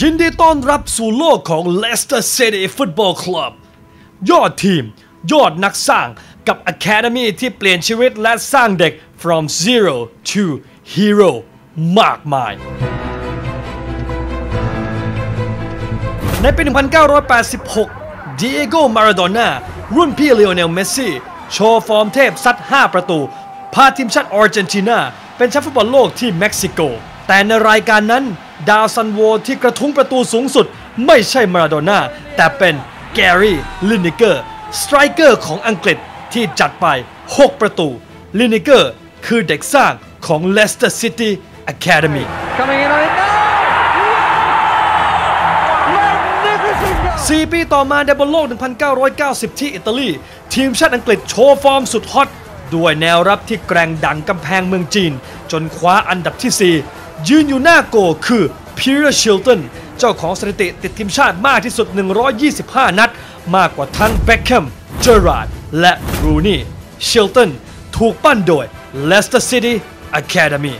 ยินดีต้อนรับสู่โลกของ Leicester City Football Club ยอดทีม ยอดนักสร้างกับ Academy ที่เปลี่ยนชีวิตและสร้างเด็ก from zero to hero มากมาย ในปี 1986 ดิเอโก มาราโดน่า รุ่นพี่เลโอเนล เมสซี่ โชว์ฟอร์มเทพซัด 5 ประตู พาทีมชาติอาร์เจนตินา เป็นแชมป์ฟุตบอลโลกที่เม็กซิโก แต่ในรายการนั้น ดาวซันโวที่กระทุ้งประตูสูงสุด ไม่ใช่มาราโดน่าแต่เป็นแกรี่ลินิเกอร์สไตรเกอร์ของอังกฤษที่จัดไป 6 ประตูลินิเกอร์คือเด็กสร้างของ Leicester City Academy Coming in on it now! Magnificent goal! 4ปีต่อมาในบอลโลก 1990 ที่อิตาลี ทีมชาติอังกฤษโชว์ฟอร์มสุดฮอต ด้วยแนวรับที่แกร่งดังกำแพงเมืองจีน จนคว้าอันดับที่4 ยืนอยู่หน้าโกคือพีเรชิลตันเจ้าของสถิติติดทีมชาติมากที่สุด 125 นัด มากกว่าทั้งเบ็คแฮม เจอราร์ด และรูนี่ชิลตันถูกปั้นโดย Leicester City Academy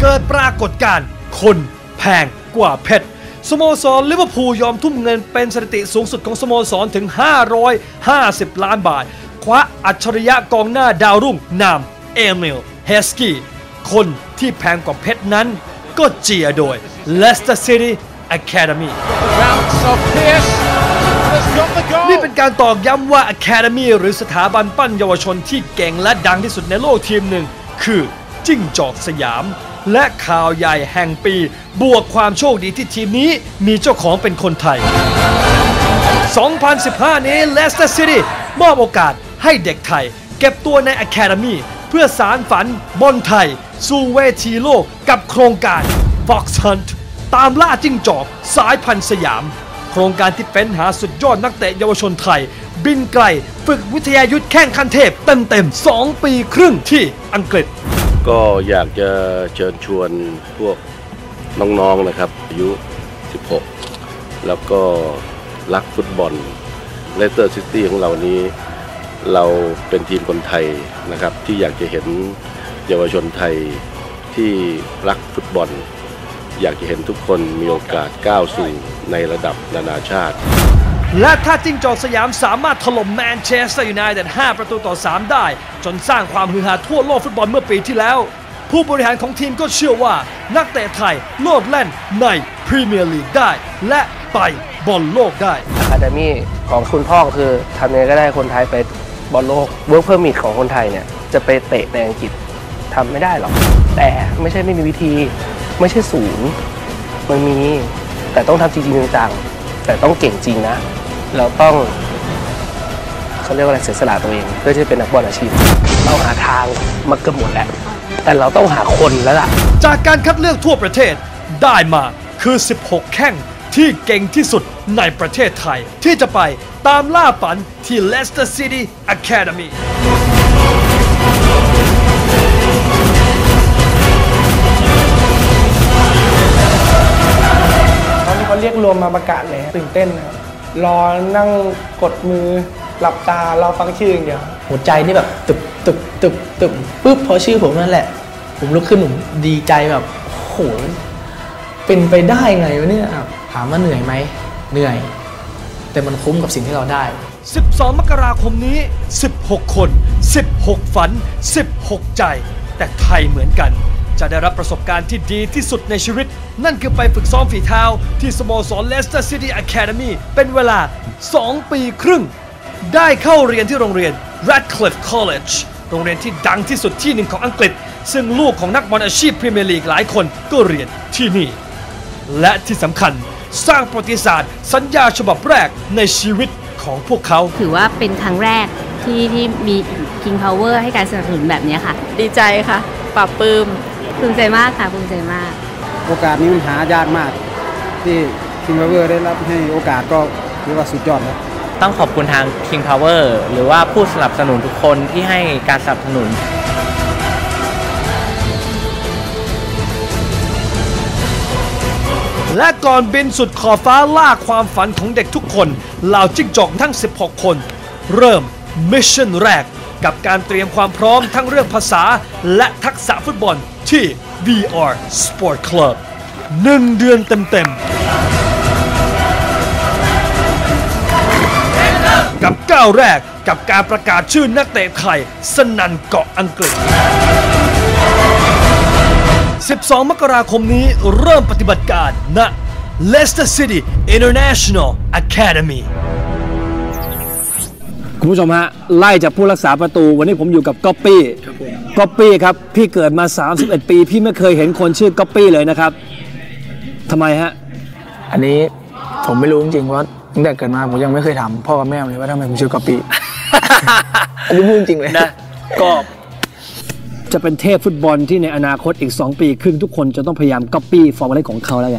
เกิดปรากฏการณ์คนแพงกว่าเพชรสโมสรลิเวอร์พูลยอมทุ่มเงินเป็นสถิติสูงสุดของสโมสรถึง 550 ล้านบาท คว้าอัจฉริยะกองหน้าดาวรุ่งนามเอมิลเฮสกี้คนที่แพงกว่าเพชรนั้น ก็เจียโดย Leicester City Academy Bounce of Pierce has got the goal! นี่เป็นการตอกย้ำว่า Academy หรือสถาบันปั้นเยาวชนที่เก่งและดังที่สุดในโลกทีมหนึ่ง คือจิ้งจอกสยาม และข่าวใหญ่แห่งปี บวกความโชคดีที่ทีมนี้มีเจ้าของเป็นคนไทย 2015 นี้ Leicester City มอบโอกาส ให้เด็กไทย เก็บตัวใน Academy เพื่อสารฝันบอลไทย สู่เวทีโลกกับโครงการ Fox Hunt ตามล่าจิ้งจอกสายพันธุ์สยาม โครงการที่เฟ้นหาสุดยอดนักเตะเยาวชนไทย บินไกล ฝึกวิทยายุทธแข่งคันเทพเต็มๆ2ปีครึ่งที่อังกฤษ ก็อยากจะเชิญชวนพวกน้องๆนะครับอายุ 16 แล้วก็รักฟุตบอลเลสเตอร์ซิตี้ของเรานี้ เราเป็นทีมคนไทยนะครับ ที่อยากจะเห็นเยาวชนไทยที่รักฟุตบอล อยากจะเห็นทุกคนมีโอกาสก้าวสู่ในระดับนานาชาติ และถ้าจิ้งจอกสยามสามารถถล่มแมนเชสเตอร์ยูไนเต็ด5ประตูต่อ 3 ได้ จนสร้างความฮือฮาทั่วโลกฟุตบอลเมื่อปีที่แล้ว ผู้บริหารของทีมก็เชื่อว่านักเตะไทยโลดแล่นในพรีเมียร์ลีกได้ และไปบอลโลกได้อะคาเดมี่ของคุณพ่อคือทำยังไงก็ได้คนไทยไป บอลโลกเวิร์กเพอร์มิทของคนไทยเนี่ยจะไปเตะในอังกฤษทำไม่ได้หรอก แต่ไม่ใช่ไม่มีวิธี ไม่ใช่ศูนย์มันมีแต่ต้องทำจริงๆจังๆแต่ต้องเก่งจริงนะ เราต้องเขาเรียกว่าอะไรเสียสละตัวเอง เพื่อที่จะเป็นนักบอลอาชีพเราหาทางมาเกือบหมดแล้ว แต่เราต้องหาคนแล้วล่ะ จากการคัดเลือกทั่วประเทศได้มาคือ 16 แข้ง ที่เก่งที่สุดในประเทศไทย ที่จะไปตามล่าฝันที่ Leicester City Academy ตอนที่เขาเรียกรวมมาประกาศเลยตื่นเต้นนะครับรอนั่งกดมือหลับตารอฟังชื่ออย่างเดียวหัวใจนี่แบบตึบตึบตึบตึบปุ๊บพอชื่อผมนั่นแหละ ผมลุกขึ้นผมดีใจแบบโอ้โหเป็นไปได้ไงวะเนี่ย ถามว่าเหนื่อยไหมเหนื่อย แต่มันคุ้มกับสิ่งที่เราได้ 12 มกราคมนี้ 16 คน 16 ฝัน 16 ใจ แต่ไทยเหมือนกัน จะได้รับประสบการณ์ที่ดีที่สุดในชีวิต นั่นคือไปฝึกซ้อมฝีเท้า ที่สโมสร Leicester City Academy เป็นเวลา 2 ปีครึ่ง ได้เข้าเรียนที่โรงเรียน Radcliffe College โรงเรียนที่ดังที่สุดที่หนึ่งของอังกฤษ ซึ่งลูกของนักบอลอาชีพพรีเมียร์ลีกหลายคนก็เรียนที่นี่ และที่สำคัญ สร้างประวัติศาสตร์ สัญญาฉบับแรกในชีวิตของพวกเขา ถือว่าเป็นครั้งแรกที่ที่มี King Power ให้การสนับสนุนแบบเนี้ยค่ะ ดีใจค่ะปรับปลื้มภูมิใจมากค่ะภูมิใจมาก โอกาสนี้มันหายากมาก ที่คิงพาวเวอร์ได้รับให้โอกาสก็ถือว่าสุดยอดแล้วต้องขอบคุณทาง King Power หรือว่าผู้สนับสนุนทุกคนที่ให้การสนับสนุน และก่อนบินสุดขอบฟ้าล่าความฝันของเด็กทุกคนเหล่าจิ๊กจอกทั้ง 16 คน เริ่มมิชชั่นแรก กับการเตรียมความพร้อมทั้งเรื่องภาษา และทักษะฟุตบอลที่ VR Sport Club หนึ่งเดือนเต็มๆ กับก้าวแรกกับการประกาศชื่อนักเตะไทยสนันเกาะอังกฤษ 12 มกราคมนี้เริ่มปฏิบัติการณ Leicester City International Academy คุณผู้ชมฮะ ไล่จากผู้รักษาประตู วันนี้ผมอยู่กับก๊อปปี้ก๊อปปี้ครับ พี่เกิดมา 31 ปี พี่ไม่เคยเห็นคนชื่อก๊อปปี้เลยนะครับทำไมฮะ อันนี้ผมไม่รู้จริงๆว่าตั้งแต่เกิดมาผมยังไม่เคยถามพ่อกับแม่เลยว่าทำไมผมชื่อกอปปี้อันนี้พูดจริงเลยนะก็ จะเป็นเทพฟุตบอลที่ในอนาคตอีก 2 ปีครึ่งทุกคนจะต้องพยายามก๊อปปี้ฟอร์มเล่นของเขาแล้วไง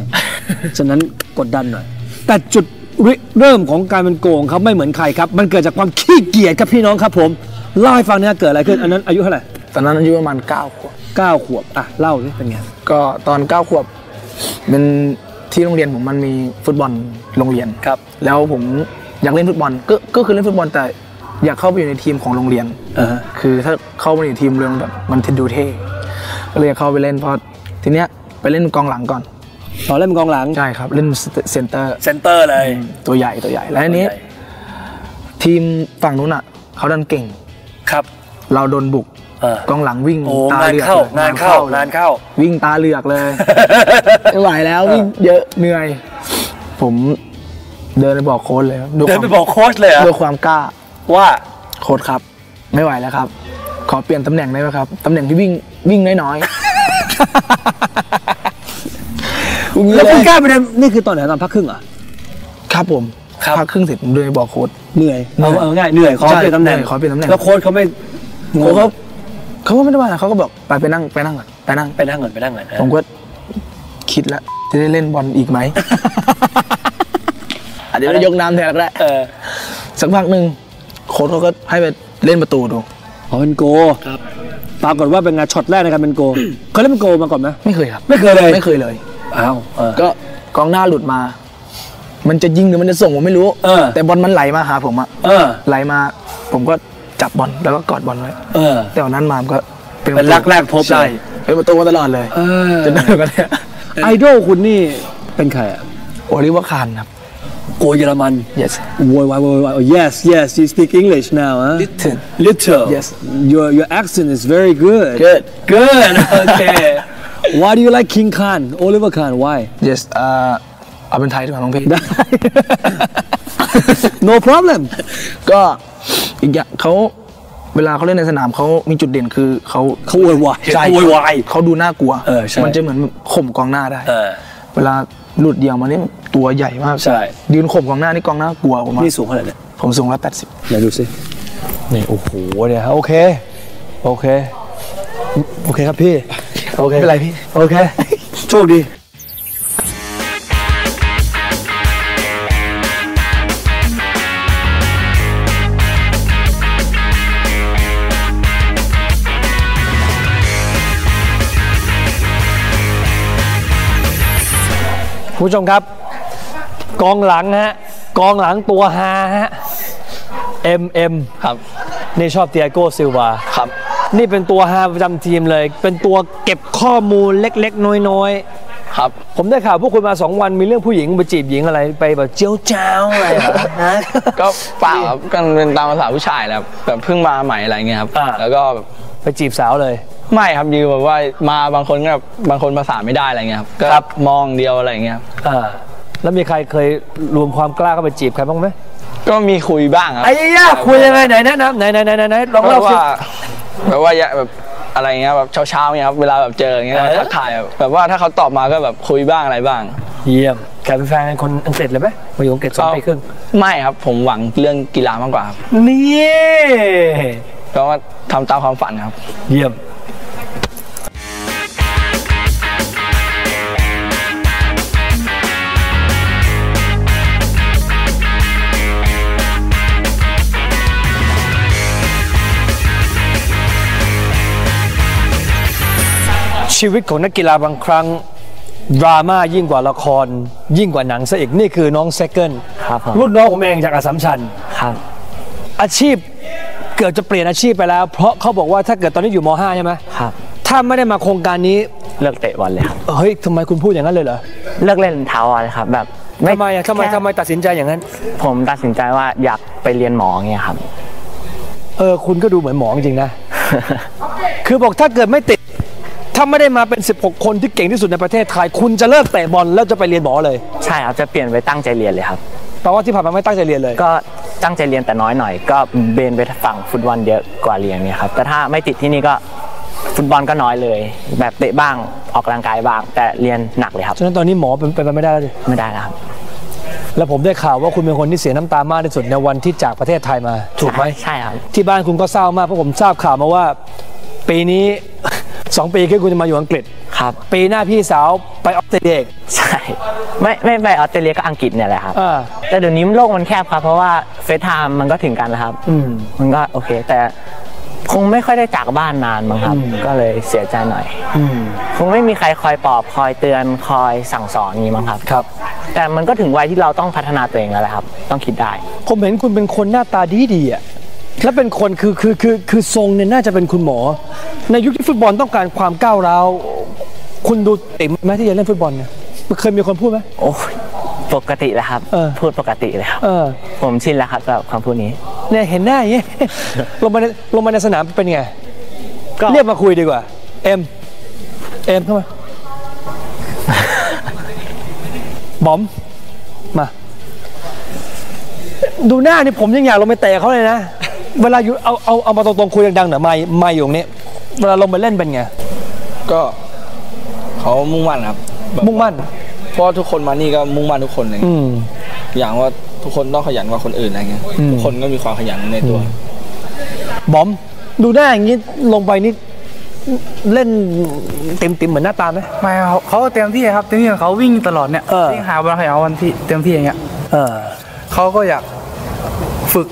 ฉะนั้นกดดันหน่อย แต่จุดริเริ่มของการเป็นโกงเขาไม่เหมือนใครครับ มันเกิดจากความขี้เกียจครับพี่น้องครับผมเล่าให้ฟังเนี่ยเกิดอะไรขึ้นอันนั้นอายุเท่าไหร่ตอนนั้นอายุประมาณ9ขวบเก้าขวบอะเล่าสิเป็นไงก็ตอน9ขวบเป็นที่โรงเรียนผมมันมีฟุตบอลโรงเรียนครับ แล้วผมอยากเล่นฟุตบอลก็ก็คือเล่นฟุตบอลแต่ อยากเข้าไปอยู่ในทีมของโรงเรียนอ่าฮะคือถ้าเข้าไปในทีมเรื่องแบบมันดูเท่ก็เลยอยากเข้าไปเล่นเพราะทีเนี้ยไปเล่นกองหลังก่อนตอนเล่นเป็นกองหลังใช่ครับ เล่นเซนเตอร์เซนเตอร์เลยตัวใหญ่ตัวใหญ่แล้วอันนี้ ทีมฝั่งนู้นอะเขาดันเก่งครับ เราโดนบุกเออกองหลังวิ่งโอ้ตางานเหลือกเข้าลยงานเข้างานเข้า วิ่งตาเหลือกเลยไม่ไหวแล้ววิ่งเยอะเหนื่อย ผมเดินไปบอกโค้ชเลยด้วยเดินความไปบอกโค้ชเลยเหรอด้วยความกล้า ว่าโค้ชครับ ไม่ไหวแล้วครับ ขอเปลี่ยนตำแหน่งได้ไหมครับตำแหน่งที่วิ่งวิ่งน้อยๆวิ่งแล้วเลคุณยกล้าไปเดินนี่คือตอนไหนตอนพักครึ่งเหรอครับผมพักครึ่งเสร็จผมเดินไปบอกโค้ชเหนื่อยเหนื่เอาอยเอาง่ายเหนื่อยขอใช่เปลี่ยนตำแหน่งเหนื่อยขอเปลี่ยนตำแหน่งแล้วโค้ชเขาไม่โค้ชเขาเขาก็ไม่ได้ว่าอะไรเขาก็บอกไปไปนั่งไปนั่งก่อนไปนั่งไปนั่งก่อนไปนั่งก่อนผมก็คิดแล้วจะได้เล่นบอลอีกไหมอาจจะได้ยกน้ำแทนก็ได้เออสักพักหนึ่ง โค้ชเขาก็ให้ไปเล่นประตูดูอ๋อเป็นโกครับปรากฏว่าเป็นงานช็อตแรกในการเป็นโกเคยเล่นเป็นโกมาก่อนไหมไม่เคยครับไม่เคยเลยไม่เคยเลยอ้าวเออก็กองหน้าหลุดมา มันจะยิงหรือมันจะส่งผมไม่รู้เออแต่บอลมันไหลมาหาผมอะเออไหลมา ผมก็จับบอลแล้วก็กอดบอลไว้เออแต่วันนั้นมาผมก็เป็นรักแรกพบเลยใช่เป็นประตูมาตลอดเลยเออจนได้กันเนี่ยไอดอลคุณนี่เป็นใครอะโอลิเวอร์คานครับ โกเยอรมัน yes โวยวายโวยวาย oh yes yes you speak English now huh Little. little Yes. your your accent is very good good good okay why do you like King Khan Oliver Khan why yes เอ่อเอาเป็นไทยดีกว่าน้องพี่ได้ no problem ก็อีกอย่างเขาเวลาเขาเล่นในสนามเขามีจุดเด่นคือเขาเขาโวยวายใช่เขาโวยวายเขาดูน่ากลัวเออใช่มันจะเหมือนข่มกองหน้าได้เออเวลา หลุดเดี่ยวมานี่ตัวใหญ่มากใช่ยืนข่มกองหน้านี่กองหน้ากลัวผมว่านี่สูงเท่าไหร่เนี่ยผมสูงร้อยแปดสิบไหนดูสินี่โอ้โหเนี่ยโอเค โอเค โอเคครับพี่ โอเคไม่เป็นไรพี่ โอเค โชคดี ผู้ชมครับ กองหลังฮะกองหลังตัวฮาฮะ MM ครับ นี่ชอบเตียโก้ซิลวาครับ นี่เป็นตัวฮาประจำทีมเลย เป็นตัวเก็บข้อมูลเล็ก ๆ น้อยครับๆผมได้ข่าวพวกคุณมา2วันมีเรื่องผู้หญิงไปจีบหญิงอะไรไปแบบเจียวจ้าวอะไรเหรอฮะก็เปล่าครับก็เป็นตามภาษาผู้ชายแหละครับแบบเพิ่งมาใหม่อะไรเงี้ยครับอ่าแล้วก็แบบไปจีบสาวเลย ไม่ครับยือแบบว่ามาบางคนก็แบบบางคนภาษาไม่ได้อะไรเงี้ยครับก็ครับ มองเดียวอะไรเงี้ยครับอ่าแล้วมีใครเคยรวมความกล้าเข้าไปจีบใครบ้างไหมก็มีคุยบ้างครับไอ้ย่าคุยยังไงไหนแนะนำไหนไหนไหนไหนไหนลองแบเล่าบสิ ว่าแบบว่าอย่าแบบอะไรเงี้ยแบบเช้าๆเงี้ยครับเวลาแบบเจออย่างเงี้ยเออ ทักทายแบบแบบว่าถ้าเขาตอบมาก็แบบคุยบ้างอะไรบ้างเยี่ยมแกเป็นแฟนคนอังกฤษเลยไหมมาอยู่อังกฤษสองปีครึ่งไม่ครับผมหวังเรื่องกีฬามากกว่าครับนี่ก็ว่าทำตามความฝันครับ เยี่ยม ชีวิตของนักกีฬาบางครั้งดราม่ายิ่งกว่าละคร ยิ่งกว่าหนังซะอีกนี่คือน้องเซเกิลครับผมรุ่นน้องผมเองจากอาสัมชัญครับอาชีพเกือบจะเปลี่ยนอาชีพไปแล้ว เพราะเขาบอกว่าถ้าเกิดตอนนี้อยู่ม .5 ใช่ไหมครับ ถ้าไม่ได้มาโครงการนี้เลิกเตะบอลเลยครับเฮ้ยทำไมคุณพูดอย่างนั้นเลยเหรอเลิกเล่นเท้าบอลเลยครับแบบทำไมอะทำไมทำไมตัดสินใจอย่างนั้น ผมตัดสินใจว่าอยากไปเรียนหมอเงี้ยครับ เออคุณก็ดูเหมือนหมอจริงๆนะ คือบอกถ้าเกิดไม่ติด ถ้าไม่ได้มาเป็น 16 คนที่เก่งที่สุดในประเทศไทย คุณจะเลิกเตะบอลแล้วจะไปเรียนหมอเลย ใช่ครับ จะเปลี่ยนไปตั้งใจเรียนเลยครับแปลว่าที่ผ่านมาไม่ตั้งใจเรียนเลย ก็ตั้งใจเรียนแต่น้อยหน่อยก็เบนไปฝั่งฟุตบอลเยอะกว่าเรียนเนี่ยครับ แต่ถ้าไม่ติดที่นี่ก็ฟุตบอลก็น้อยเลย แบบเตะบ้างออกกำลังกายบ้าง แต่เรียนหนักเลยครับฉะนั้นตอนนี้หมอเป็นเป็นไปไม่ได้แล้วดิไม่ได้แล้วครับแล้วผมได้ข่าวว่าคุณเป็นคนที่เสียน้ำตามากที่สุดในวันที่จากประเทศไทยมา ถูกไหมใช่ครับที่บ้านคุณก็เศร้ามากเพราะผมทราบข่าวมาว่า ปีนี้ สองปีขึ้นคุณจะมาอยู่อังกฤษครับ ปีหน้าพี่สาวไปออสเตรเลียอีกใช่ไม่ไม่ไปออสเตรเลียก็อังกฤษเนี่ยแหละครับอ่าแต่เดี๋ยวนี้โลกมันแคบครับ เพราะว่าเฟซไทม์มันก็ถึงกันแล้วครับอืมมันก็โอเค แต่คงไม่ค่อยได้จากบ้านนานมั้งครับ ก็เลยเสียใจหน่อยอืมคงไม่มีใครคอยปลอบคอยเตือนคอยสั่งสอนอย่างนี้มั้งครับครับ แต่มันก็ถึงวัยที่เราต้องพัฒนาตัวเองแล้วแหละครับ ต้องคิดได้ ผมเห็นคุณเป็นคนหน้าตาดีดีๆอะ แล้วเป็นคนคือคือคือคือทรงเนี่ยน่าจะเป็นคุณหมอ ในยุคที่ฟุตบอลต้องการความก้าวร้าวคุณดูติ๋มไหมที่จะเล่นฟุตบอลเนี่ยเคยมีคนพูดไหมโอ้ยปกติแล้วครับเออพูดปกติเลยครับเออผมชินแล้วครับกับคำพูดนี้เนี่ยเห็นหน้าอย่างเงี้ยลงมาในลงมาในสนามเป็นไงก็เรียกมาคุยดีกว่า เอ็มเอ็มเข้ามาบอมมา ดูหน้านี่ผมยังอยากลงไปเตะเขาเลยนะ เวลาอยู่เอาเอาเอามาตรงๆคุยดังๆหน่อยไม่ไม่อยู่ตรงนี้ เวลาลงไปเล่นเป็นไง ก็เขามุ่งมั่นครับแบบมุ่งมั่น เพราะว่าทุกคนมานี่ก็มุ่งมั่นทุกคนเลยอืม อย่างว่าทุกคนต้องขยันกว่าคนอื่นอะไรเงี้ยอืม ทุกคนก็มีความขยันในตัว บอม ดูหน้าอย่างนี้ลงไปนี่เล่นเต็มๆเหมือนหน้าตาไหม ไม่เขาเขาเต็มที่ครับเต็มที่ของเขาวิ่งตลอดเนี่ยเออ วิ่งหาบอลขยาวันที่เต็มที่อย่างเงี้ยเออ เขาก็อยากฝึก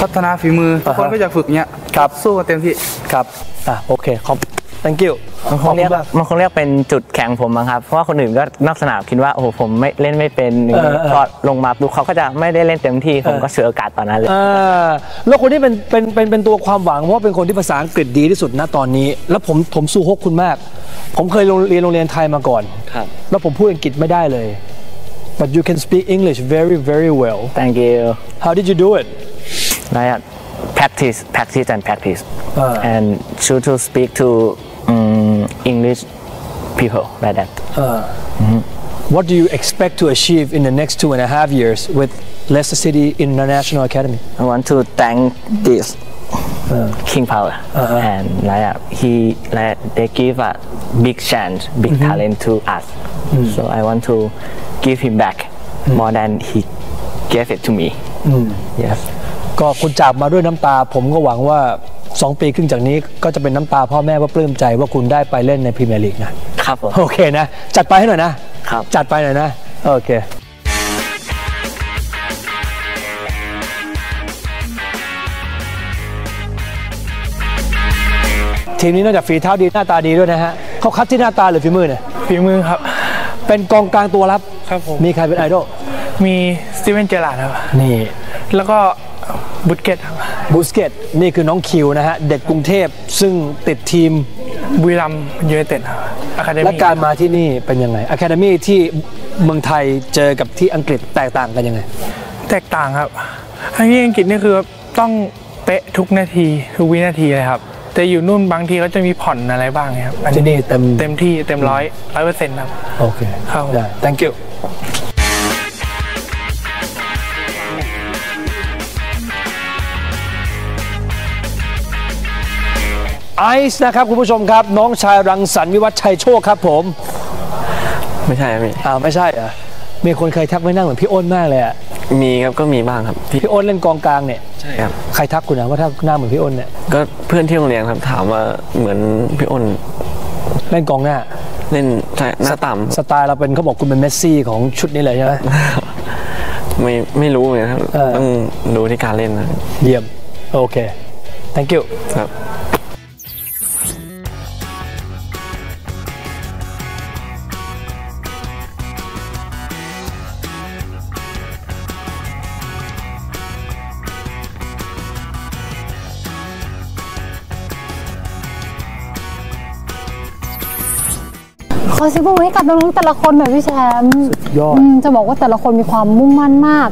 พัฒนาฝีมือทุกคนอ่าฮะก็อยากฝึกเงี้ยครับสู้กันเต็มที่ครับอะโอเคขอบ thank you มันคงเรียกมันคงเรียกเป็นจุดแข็งผมมั้งครับ เพราะว่าคนอื่นก็นอกสนามคิดว่าโอ้โหผมไม่เล่นไม่เป็นเออเออพอลงมาปุ๊บเขาก็จะไม่ได้เล่นเต็มที่ผมก็เสียโอกาสตอนนั้นเลยอ่าแล้วคนที่เป็นเป็นเป็นเป็นตัวความหวังเพราะว่าเป็นคนที่ภาษาอังกฤษดีที่สุดณตอนนี้ แล้วผมผมสู้ฮกคุณมาก ผมเคยโรงเรียนโรงเรียนไทยมาก่อนครับแล้วผมพูดอังกฤษไม่ได้เลย but you can speak English very very well thank you how did you do it like practice practice and practice Ah. and to to speak to um, English people like that Uh, what do you expect to achieve in the next two and a half years with Leicester City International Academy I want to thank this King Power Uh-huh. and like uh, he like they give a big chance, big Mhm. talent to us. Mm. So I want to give him back more than he gave it to me. อืม Yes. ก็คุณจากมาด้วยน้ำตา ผมก็หวังว่า 2 ปีครึ่งจากนี้ก็จะเป็นน้ำตาพ่อแม่ว่าปลื้มใจว่าคุณได้ไปเล่นในพรีเมียร์ลีกนะครับผมโอเคนะ จัดไปให้หน่อยนะครับจัดไปหน่อยนะโอเคทีมนี้นอกจากฝีเท้าดีหน้าตาดีด้วยนะฮะเขาคัดที่หน้าตาหรือฝีมือเนี่ยฝีมือครับ เป็นกองกลางตัวรับครับผมมีใครเป็นไอดอลมีสตีเวนเจอราร์ดครับนี่แล้วก็ บุตเกตครับบูสเกตนี่คือน้องคิวนะฮะ เด็กกรุงเทพซึ่งติดทีมบุรีรัมย์ยูไนเต็ดครับอะคาเดและมี่การมาที่นี่เป็นยังไงอะคาเดมี่ที่เมืองไทยเจอกับที่อังกฤษแตกต่างกันยังไง แตกต่างครับอันนี้อังกฤษนี่คือต้องเป๊ะทุกนาทีทุกวินาทีเลยครับแต่อยู่นู่นบางทีก็จะมีผ่อนอะไรบ้างครับอัที่นี่เต็มเต็มที่เต็มร้อยร้อยเปอร์เซ็นต์ครับโอเคครับได้ thank you ไอซ์นะครับคุณผู้ชมครับ น้องชายรังสรรค์วิวัฒน์ชัยโชคครับผม ไม่ใช่ครับพี่อ่าไม่ใช่เหรอมีคนเคยทักไว้นั่งเหมือนพี่อ้นมากเลยอะมีครับก็มีบ้างครับพี่พี่อ้นเล่นกองกลางเนี่ยใช่ครับใครทักคุณนะว่าถ้าหน้าเหมือนพี่อ้นเนี่ยก็เพื่อนที่โรงเรียนครับถามว่าเหมือนพี่อ้นเล่นกองหน้า เล่นใช่หน้าต่สไตล์เราเป็นเขาบอกคุณเป็นเมสซี่ของชุดนี้เลยใช่ไหมำไม่ไม่รู้เหมือนกันครับเออต้องดูที่การเล่นนะเยี่ยมโอเค thank you ครับ อขอเสิบมือให้กับน้องๆแต่ละคนหน่อยพี่แชมป์ยอด อืมจะบอกว่าแต่ละคนมีความมุ่งมั่นมาก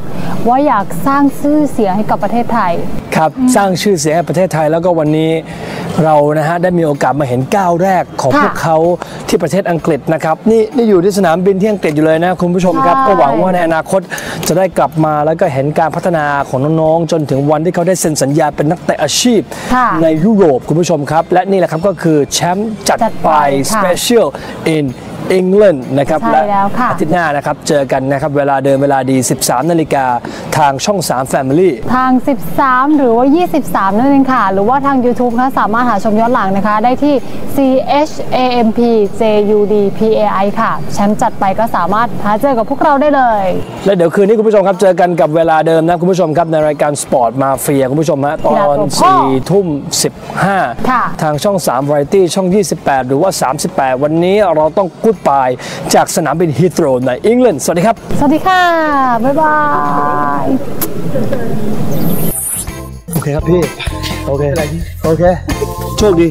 ว่าอยากสร้างชื่อเสียงให้กับประเทศไทย ครับ สร้างชื่อเสียงให้ประเทศไทยแล้วก็วันนี้เรานะฮะได้มีโอกาสมาเห็นก้าวแรกของค่ะพวกเขาที่ประเทศอังกฤษนะครับนี่นี่อยู่ที่สนามบินที่อังกฤษอยู่เลยนะคุณผู้ชมครับใช่ก็หวังว่าในอนาคตจะได้กลับมาแล้วก็เห็นการพัฒนาของน้องๆจนถึงวันที่เขาได้เซ็นสัญญาเป็นนักเตะอาชีพค่ะในยุโรปคุณผู้ชมครับ และนี่แหละครับก็คือแชมป์จัดจัดไปไป ค่ะ Special in England นะครับใช่แล้วค่ะอาทิตย์หน้านะครับ เจอกันนะครับ เวลาเดิมเวลาดี 13 นาฬิกาทางช่อง 3 Family ทาง 13 หรือว่า 23 นั่นเองค่ะ หรือว่าทาง YouTube นะคะสามารถหาชมย้อนหลังนะคะ ได้ที่ CHAMP JUDPAI ค่ะแชมป์จัดไปก็สามารถหาเจอกับพวกเราได้เลย และเดี๋ยวคืนนี้คุณผู้ชมครับเจอกันกับเวลาเดิมนะคุณผู้ชมครับในรายการสปอร์ตมาเฟียคุณผู้ชมฮะตอกีฬานตัวพ่อ4ทุ่ม 15ค่ะทางช่อง3 Variety ช่อง 28 หรือว่า 38 วันนี้เราต้องกูดบาย จากสนามบินฮีทโรในอังกฤษสวัสดีครับ สวัสดีค่ะ บ๊ายบาย โอเคครับพี่ โอเค โอเค โชคดี